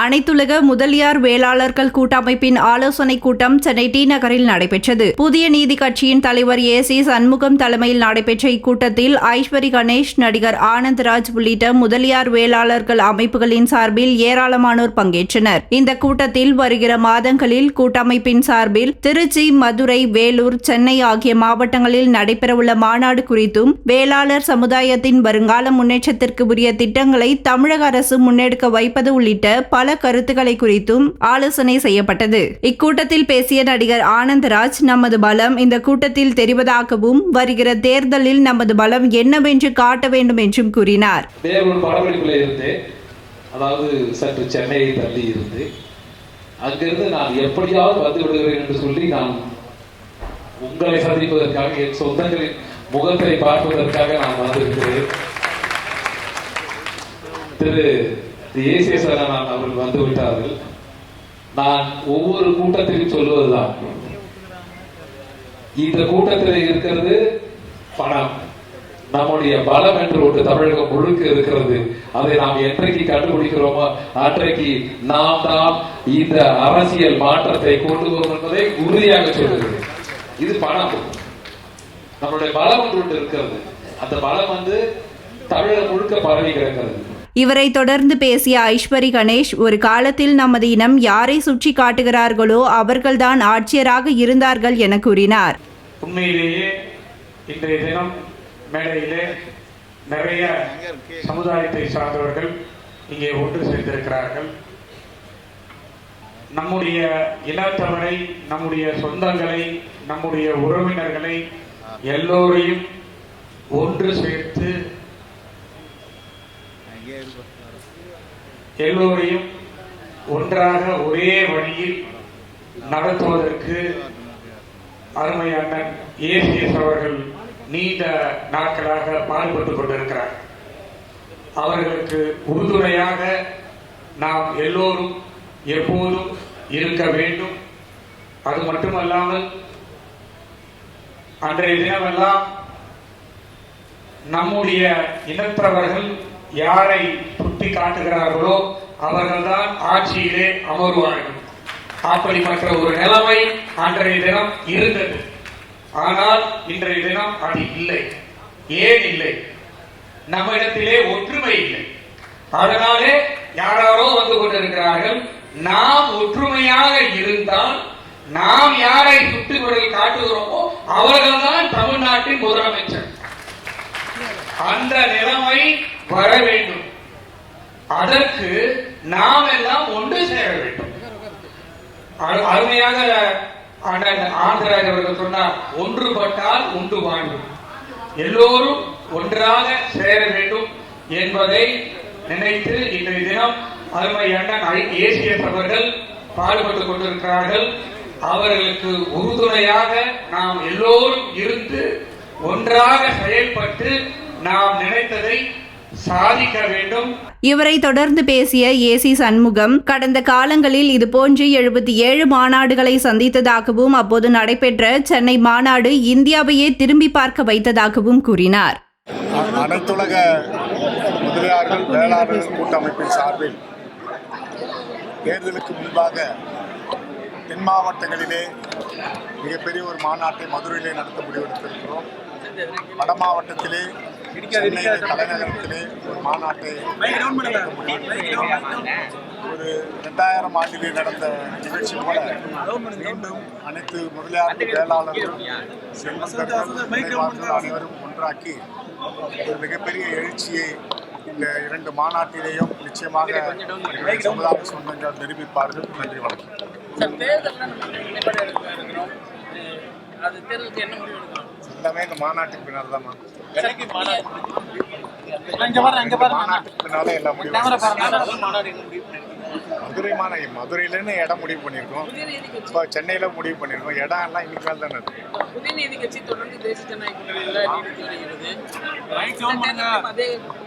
அனைத்துலக முதலியார் வேளாளர்கள் கூட்டமைப்பின் ஆலோசனைக் கூட்டம் சென்னை டி நகரில் நடைபெற்றது. புதிய நீதி கட்சியின் தலைவர் ஏ சி சண்முகம் தலைமையில் நடைபெற்ற இக்கூட்டத்தில் ஐஸ்வரி கணேஷ் நடிகர் ஆனந்த்ராஜ் உள்ளிட்ட முதலியார் வேளாளர்கள் அமைப்புகளின் சார்பில் ஏராளமானோர் பங்கேற்றனர். இந்த கூட்டத்தில் வருகிற மாதங்களில் கூட்டமைப்பின் சார்பில் திருச்சி மதுரை வேலூர் சென்னை ஆகிய மாவட்டங்களில் நடைபெறவுள்ள மாநாடு குறித்தும் வேளாளர் சமுதாயத்தின் வருங்கால முன்னேற்றத்திற்கு உரிய திட்டங்களை தமிழக அரசு முன்னெடுக்க வைப்பது உள்ளிட்ட பல கருத்துக்களை குறித்தும் ஆலோசனை செய்யப்பட்டது. இக்கூட்டத்தில் பேசிய நடிகர் ஆனந்தராஜ் நமது பலம் இந்த கூட்டத்தில் தெரிவதாகவும் வருகிற தேர்தலில் நமது பலம் என்னவென்று காட்ட வேண்டும் என்றும் கூறினார். அதாவது சற்று சென்னையை தள்ளி இருந்து அங்கிருந்து நான் எப்படியாவது வந்து விடுகிறேன் என்று சொல்லி நான் உங்களை சந்திப்பதற்காக என் சொந்தங்களின் முகத்தை பார்ப்பதற்காக நான் வந்திருக்கிறேன் திரு ஏசிஎஸ்வரன் அவர்கள் வந்து விட்டார்கள். நான் ஒவ்வொரு கூட்டத்திலும் சொல்லுவதுதான். இந்த கூட்டத்தில் இருக்கிறது பணம். நம்முடைய பலம் என்று ஒன்று தமிழகம் முழுக்க இருக்கிறது. அதை நாம் என்றைக்கு கண்டுபிடிக்கிறோமோ அன்றைக்கு நாம் தான் இந்த அரசியல் மாற்றத்தை கொண்டு வரும் என்பதை உறுதியாக சொல்கிறது இது பணம். நம்மளுடைய பலம் ஒன்று இருக்கிறது. அந்த பலம் வந்து தமிழகம் முழுக்க பரவி கிடக்கிறது. இவரை தொடர்ந்து பேசிய ஐஸ்வரி கணேஷ் ஒரு காலத்தில் நமது இனம் யாரை சுற்றி காட்டுகிறார்களோ அவர்கள்தான் ஆட்சியராக இருந்தார்கள் என கூறினார். உண்மையிலேயே இன்றைய தினம் மேடையிலே நிறைய சமுதாயத்தை சார்ந்தவர்கள் இங்கே ஒன்று சேர்ந்திருக்கிறார்கள். நம்முடைய இனத்தவரை நம்முடைய சொந்தங்களை நம்முடைய உறவினர்களை எல்லோரையும் ஒன்று சேர்த்து எல்லோரையும் ஒன்றாக ஒரே வழியில் நடத்துவதற்கு அருமை அண்ணன் ஏசிஎஸ் அவர்கள் நீண்ட நாட்களாக பாடுபட்டுக் கொண்டிருக்கிறார். அவர்களுக்கு உறுதுணையாக நாம் எல்லோரும் எப்போதும் இருக்க வேண்டும். அது மட்டுமல்லாமல் அன்றைய தினமெல்லாம் நம்முடைய இனத்தவர்கள் யாரை சுட்டி காட்டுகிறார்களோ அவர்கள்தான் ஆட்சியிலே அமர்வார்கள். அப்படிப்பட்ட ஒரு நிலைமை அன்றைய தினம் இருந்தது. ஆனால் இன்றைய தினம் அது இல்லை. ஏன் இல்லை? நம்மிடத்திலே ஒற்றுமை இல்லை. அதனாலே யாராரோ வந்து கொண்டிருக்கிறார்கள் நாம் ஒற்றுமையாக இருந்தால் நாம் யாரை சுட்டு காட்டுகிறோமோ அவர்கள்தான் தமிழ்நாட்டின் முதலமைச்சர். அந்த நிலைமை வர வேண்டும். அதற்கு நாம் எல்லாம் ஒன்று சேர வேண்டும். அருமையாக ஆண்டராஜ் அவர்கள் சொன்னார் ஒன்றுபட்டால் உண்டு வாழ்வு எல்லோரும் ஒன்றாக சேர வேண்டும் என்பதை நினைத்து இன்றைய தினம் அருமை அண்ணன் ஏசிஎஸ் அவர்கள் பாடுபட்டுக் கொண்டிருக்கிறார்கள். அவர்களுக்கு உறுதுணையாக நாம் எல்லோரும் இருந்து ஒன்றாக செயல்பட்டு நாம் நினைத்ததை சாதிக்க வேண்டும். இவரை தொடர்ந்து பேசிய ஏசி சண்முகம் கடந்த காலங்களில் இதுபோன்று எழுபத்தி ஏழு மாநாடுகளை சந்தித்ததாகவும் அப்போது நடைபெற்ற சென்னை மாநாடு இந்தியாவையே திரும்பி பார்க்க வைத்ததாகவும் கூறினார். அனைத்துலக முதலியார்கள் வேளாளர் கூட்டமைப்பின் சார்பில் தேர்தலுக்கு முன்பாக தென் மாவட்டங்களிலே மிகப்பெரிய ஒரு மாநாட்டை மதுரையிலே நடத்த முடிவெடுத்திருக்கிறோம். வட மாவட்டத்திலே தலைநகரத்திலே ஒரு மாநாட்டை. ஒரு ரெண்டாயிரம் ஆண்டிலே நடந்த நிகழ்ச்சி போல மீண்டும் அனைத்து முதலியார் வேளாளர்கள் செல்வந்தர்கள் அனைவரும் ஒன்றாக்கி ஒரு மிகப்பெரிய எழுச்சியை இந்த இரண்டு மாநாட்டிலேயும் நிச்சயமாக சமுதாய சொந்தங்கள் நிரூபிப்பார்கள் நன்றி வணக்கம். எல்லாமே இந்த மாநாட்டுக்கு பின்னால் தான் மதுரை மாநா மதுரையிலேருந்து இடம் முடிவு பண்ணியிருக்கோம். இப்போ சென்னையில் முடிவு பண்ணியிருக்கோம். இடம் எல்லாம் இன்னைக்கு மேல் தானே இருக்கு புதிய நீதி கட்சி தொடர்ந்து தேசிய ஜனநாயக கூட்டணியில் நீடித்து வருகிறது இந்த தேர்தலிலும் அதே நி-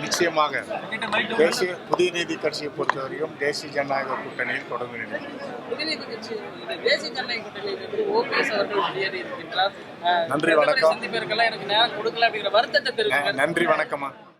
நிச்சயமாக. தேசிய புதிய நீதி கட்சியை பொறுத்தவரையும் தேசிய ஜனநாயக கூட்டணியில் அஹ் நன்றி, வணக்கம். நன்றி வணக்கம்மா.